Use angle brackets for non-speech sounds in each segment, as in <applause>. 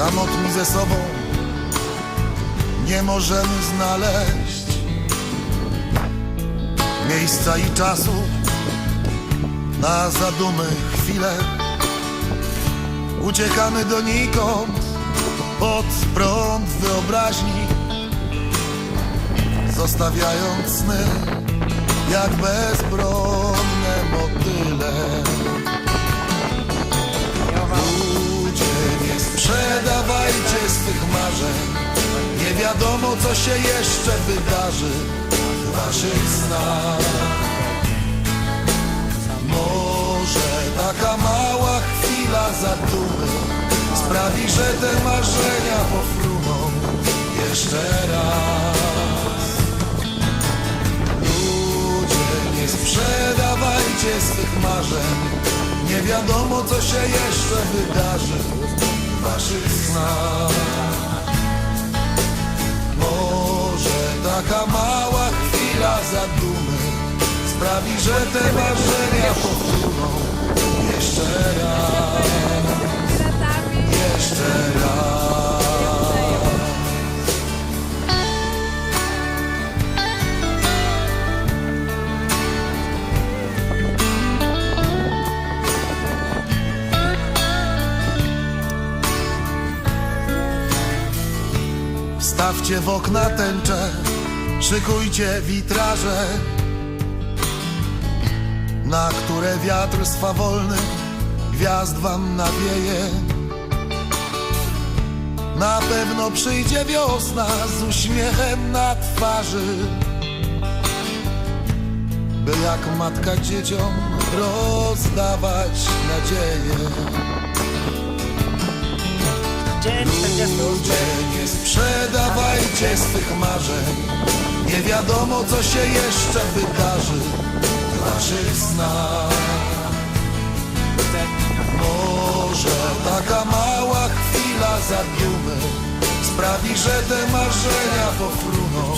Samotni ze sobą nie możemy znaleźć miejsca i czasu na zadumy chwile. Uciekamy donikąd pod prąd wyobraźni, zostawiając sny jak bezbronne motyle. Sprzedawajcie swych marzeń, nie wiadomo co się jeszcze wydarzy w waszych snach. Może taka mała chwila zadumy sprawi, że te marzenia pofruną jeszcze raz. Ludzie, nie sprzedawajcie swych marzeń, nie wiadomo co się jeszcze wydarzy snach. Może taka mała chwila zadumy sprawi, że te marzenia powtórzą jeszcze raz, jeszcze raz. Wstawcie w okna tęcze, szykujcie witraże, na które wiatr swawolny gwiazd wam nawieje. Na pewno przyjdzie wiosna z uśmiechem na twarzy, by jak matka dzieciom rozdawać nadzieję. Dzień 48. Ludzie, nie sprzedawajcie swych marzeń. Nie wiadomo co się jeszcze wydarzy w waszych snach. Może taka mała chwila zadumy Sprawi, że te marzenia pofruną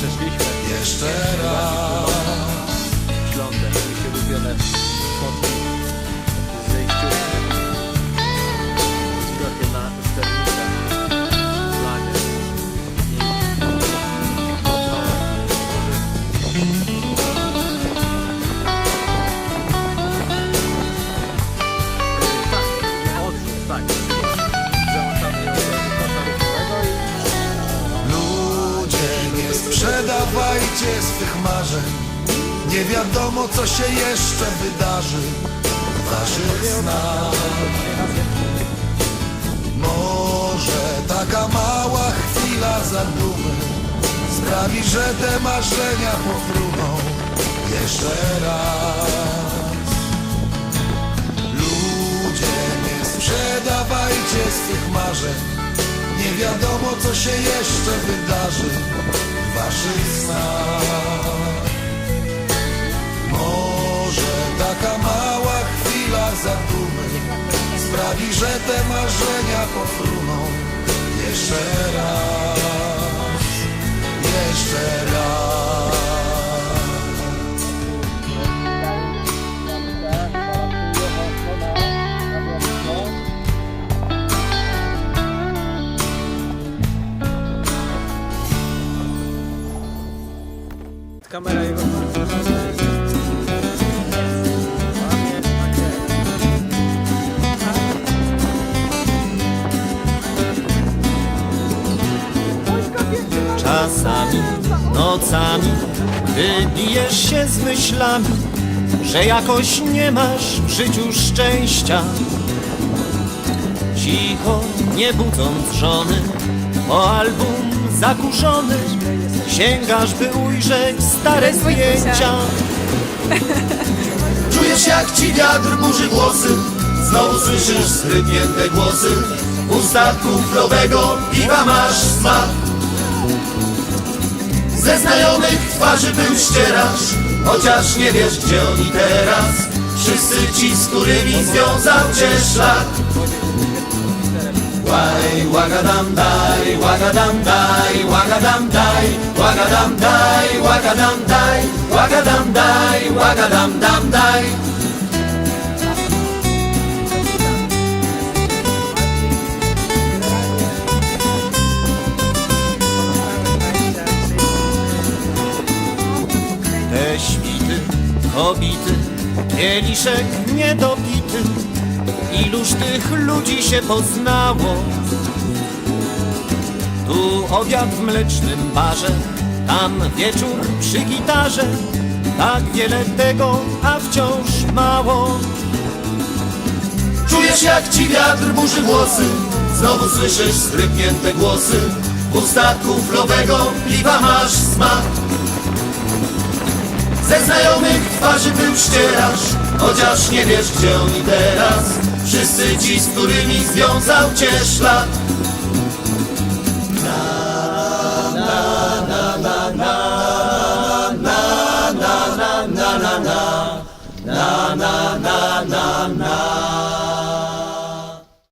jeszcze raz. Ślądem, mi się ulubione fotki marzeń Nie wiadomo co się jeszcze wydarzy w waszych snach. Może taka mała chwila zadumy Sprawi, że te marzenia pofruną jeszcze raz. Ludzie, nie sprzedawajcie swych marzeń. Nie wiadomo co się jeszcze wydarzy w waszych snach taka mała chwila zadumy Sprawi, że te marzenia pofruną jeszcze raz Jeszcze raz Kamera jego. Czasami, nocami wybijesz się z myślami, że jakoś nie masz w życiu szczęścia. Cicho, nie budząc żony, po album zakurzony, sięgasz by ujrzeć stare zdjęcia. <laughs> Czujesz jak ci wiatr burzy włosy Znowu słyszysz skrytnięte głosy W ustach kuflowego piwa masz smak Ze znajomych twarzy był ścierasz Chociaż nie wiesz gdzie oni teraz Wszyscy ci, z którymi związał cię szlak Łaj, łagadam daj, łagadam daj, łagadam daj, łagadam daj, łagadam daj, łagadam daj, łagadam dam daj. Pobity, kieliszek niedobity. Iluż tych ludzi się poznało? Tu obiad w mlecznym barze, tam wieczór przy gitarze. Tak wiele tego, a wciąż mało. Czujesz jak ci wiatr burzy włosy Znowu słyszysz skrypnięte głosy W ustach kuflowego piwa masz smak Ze znajomych twarzy pył ścierasz Chociaż nie wiesz gdzie oni teraz. Wszyscy ci, z którymi związał cię szlak